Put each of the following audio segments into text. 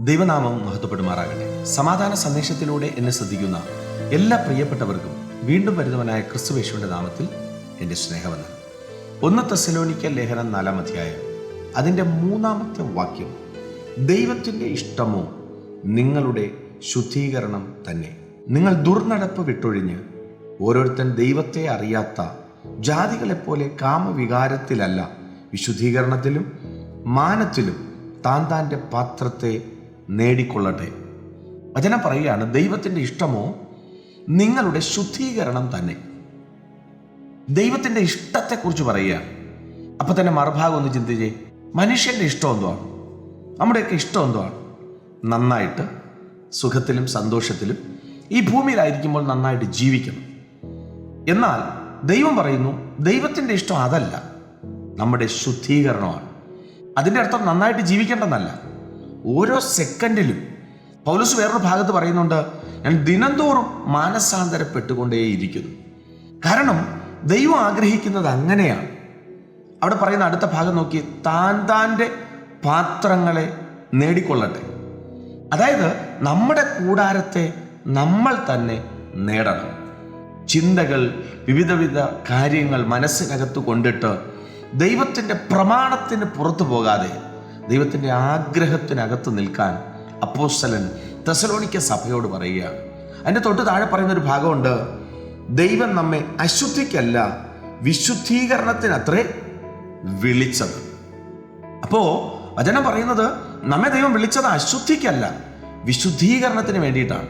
ദൈവനാമം മഹത്വപ്പെടുമാറാകട്ടെ. സമാധാന സന്ദേശത്തിലൂടെ എന്നെ ശ്രദ്ധിക്കുന്ന എല്ലാ പ്രിയപ്പെട്ടവർക്കും വീണ്ടും വരുന്നവനായ ക്രിസ്തുവേശുവിന്റെ നാമത്തിൽ എന്റെ സ്നേഹവന്ദനം. ഒന്ന് തെസലോനിക്ക ലേഖനം നാലാം അധ്യായം. അതിന്റെ മൂന്നാമത്തെ വാക്യം ദൈവത്തിന്റെ ഇഷ്ടമോ നിങ്ങളുടെ ശുദ്ധീകരണം തന്നെ? നിങ്ങൾ ദുർനടപ്പ് വിട്ടൊഴിഞ്ഞ് ഓരോരുത്തൻ ദൈവത്തെ അറിയാത്ത ജാതികളെപ്പോലെ കാമവികാരത്തിലല്ല വിശുദ്ധീകരണത്തിലും മാനത്തിലും താൻ താന്റെ പാത്രത്തെ നേടിക്കൊള്ളട്ടെ. വചനം പറയുകയാണ് ദൈവത്തിന്റെ ഇഷ്ടമോ? നിങ്ങളുടെ ശുദ്ധീകരണം തന്നെ. ദൈവത്തിന്റെ ഇഷ്ടത്തെക്കുറിച്ച് പറയുക. അപ്പം തന്നെ മറുഭാഗം ഒന്ന് ചിന്തിച്ചേ മനുഷ്യന്റെ ഇഷ്ടം എന്തുവാണ് നമ്മുടെയൊക്കെ ഇഷ്ടം എന്തുവാണ് നന്നായിട്ട് സുഖത്തിലും സന്തോഷത്തിലും ഈ ഭൂമിയിലായിരിക്കുമ്പോൾ നന്നായിട്ട് ജീവിക്കണം. എന്നാൽ ദൈവം പറയുന്നു ദൈവത്തിന്റെ ഇഷ്ടം അതല്ല നമ്മുടെ ശുദ്ധീകരണമാണ്. അതിന്റെ അർത്ഥം നന്നായിട്ട് ജീവിക്കേണ്ടെന്നല്ല. ഓരോ സെക്കൻഡിലും. പൗലൂസ് വേറൊരു ഭാഗത്ത് പറയുന്നുണ്ട് ഞാൻ ദിനംതോറും മാനസാന്തരപ്പെട്ടുകൊണ്ടേയിരിക്കുന്നു. കാരണം ദൈവം ആഗ്രഹിക്കുന്നത് അങ്ങനെയാണ്. അവിടെ പറയുന്ന അടുത്ത ഭാഗം നോക്കി താൻ താന്റെ പാത്രങ്ങളെ നേടിക്കൊള്ളട്ടെ. അതായത് നമ്മുടെ കൂടാരത്തെ നമ്മൾ തന്നെ നേടണം. ചിന്തകൾ വിവിധ വിധ കാര്യങ്ങൾ മനസ്സിനകത്ത് കൊണ്ടിട്ട് ദൈവത്തിന്റെ പ്രമാണത്തിന് പുറത്തു പോകാതെ ദൈവത്തിന്റെ ആഗ്രഹത്തിനകത്ത് നിൽക്കാൻ അപ്പോസ്തലൻ തെസലോണിക്ക സഭയോട് പറയുകയാണ് അതിന്റെ തൊട്ട് താഴെ പറയുന്ന ഒരു ഭാഗമുണ്ട് ദൈവം നമ്മെ അശുദ്ധിക്കല്ല വിശുദ്ധീകരണത്തിനത്രേ വിളിച്ചത്. അപ്പോൾ വചനം പറയുന്നത് നമ്മെ ദൈവം വിളിച്ചത് അശുദ്ധിക്കല്ല വിശുദ്ധീകരണത്തിന് വേണ്ടിയിട്ടാണ്.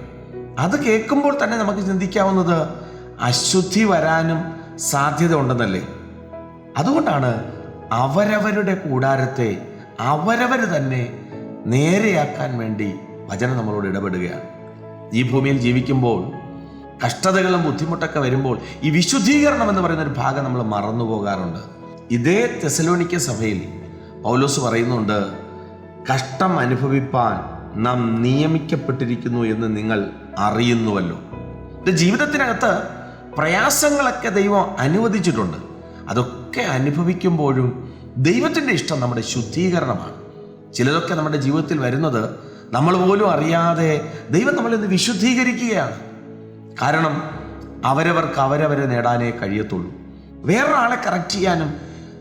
അത് കേൾക്കുമ്പോൾ തന്നെ നമുക്ക് ചിന്തിക്കാവുന്നത് അശുദ്ധി വരാനും സാധ്യത ഉണ്ടെന്നല്ലേ? അതുകൊണ്ടാണ് അവരവരുടെ കൂടാരത്തെ അവരവർ തന്നെ നേരെയാക്കാൻ വേണ്ടി വചനം നമ്മളോട് ഇടപെടുകയാണ്. ഈ ഭൂമിയിൽ ജീവിക്കുമ്പോൾ കഷ്ടതകളും ബുദ്ധിമുട്ടൊക്കെ വരുമ്പോൾ ഈ വിശുദ്ധീകരണം എന്ന് പറയുന്ന ഒരു ഭാഗം നമ്മൾ മറന്നു പോകാറുണ്ട്. ഇതേ തെസലോണിക്ക സഭയിൽ പൗലോസ് പറയുന്നുണ്ട് കഷ്ടം അനുഭവിപ്പാൻ നാം നിയമിക്കപ്പെട്ടിരിക്കുന്നു എന്ന് നിങ്ങൾ അറിയുന്നുവല്ലോ. ഇത് ജീവിതത്തിനകത്ത് പ്രയാസങ്ങളൊക്കെ ദൈവം അനുവദിച്ചിട്ടുണ്ട്. അതൊക്കെ അനുഭവിക്കുമ്പോഴും ദൈവത്തിന്റെ ഇഷ്ടം നമ്മുടെ ശുദ്ധീകരണമാണ്. ചിലതൊക്കെ നമ്മുടെ ജീവിതത്തിൽ വരുന്നത് നമ്മൾ പോലും അറിയാതെ ദൈവം നമ്മളിന്ന് വിശുദ്ധീകരിക്കുകയാണ്. കാരണം അവരവർക്ക് അവരവരെ നേടാനേ കഴിയത്തുള്ളൂ. വേറൊരാളെ കറക്റ്റ് ചെയ്യാനും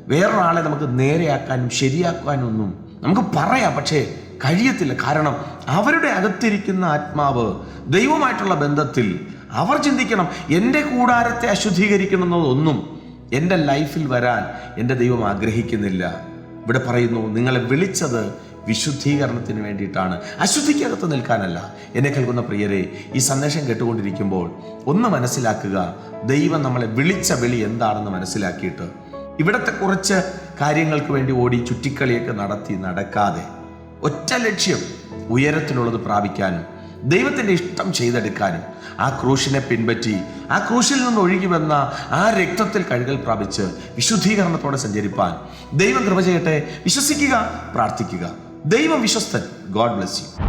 വേറൊരാളെ നമുക്ക് നേരെയാക്കാനും ശരിയാക്കാനും ഒന്നും നമുക്ക് പറയാം പക്ഷേ കഴിയത്തില്ല. കാരണം അവരുടെ അകത്തിരിക്കുന്ന ആത്മാവ് ദൈവമായിട്ടുള്ള ബന്ധത്തിൽ അവർ ചിന്തിക്കണം എന്റെ കൂടാരത്തെ അശുദ്ധീകരിക്കണമെന്നതൊന്നും എന്റെ ലൈഫിൽ വരാൻ എന്റെ ദൈവം ആഗ്രഹിക്കുന്നില്ല. ഇവിടെ പറയുന്നു നിങ്ങളെ വിളിച്ചത് വിശുദ്ധീകരണത്തിന് വേണ്ടിയിട്ടാണ്. അശുദ്ധിക്കകത്ത് നിൽക്കാനല്ല. എന്നെ കേൾക്കുന്ന പ്രിയരെ ഈ സന്ദേശം കേട്ടുകൊണ്ടിരിക്കുമ്പോൾ ഒന്ന് മനസ്സിലാക്കുക ദൈവം നമ്മളെ വിളിച്ച വിളി എന്താണെന്ന് മനസ്സിലാക്കിയിട്ട് ഇവിടുത്തെ കുറച്ച് കാര്യങ്ങൾക്ക് വേണ്ടി ഓടി ചുറ്റിക്കളിയൊക്കെ നടത്തി നടക്കാതെ ഒറ്റ ലക്ഷ്യം ഉയരത്തിലുള്ളത് പ്രാപിക്കാനും ദൈവത്തിന്റെ ഇഷ്ടം ചെയ്തെടുക്കാനും ആ ക്രൂശിനെ പിൻപറ്റി ആ ക്രൂശിൽ നിന്ന് ഒഴുകി വന്ന ആ രക്തത്തിൽ കഴുകൽ പ്രാപിച്ച് വിശുദ്ധീകരണത്തോടെ സഞ്ചരിപ്പാൻ ദൈവം കൃപ ചെയ്യട്ടെ. വിശ്വസിക്കുക പ്രാർത്ഥിക്കുക. ദൈവം വിശ്വസ്തൻ. God bless you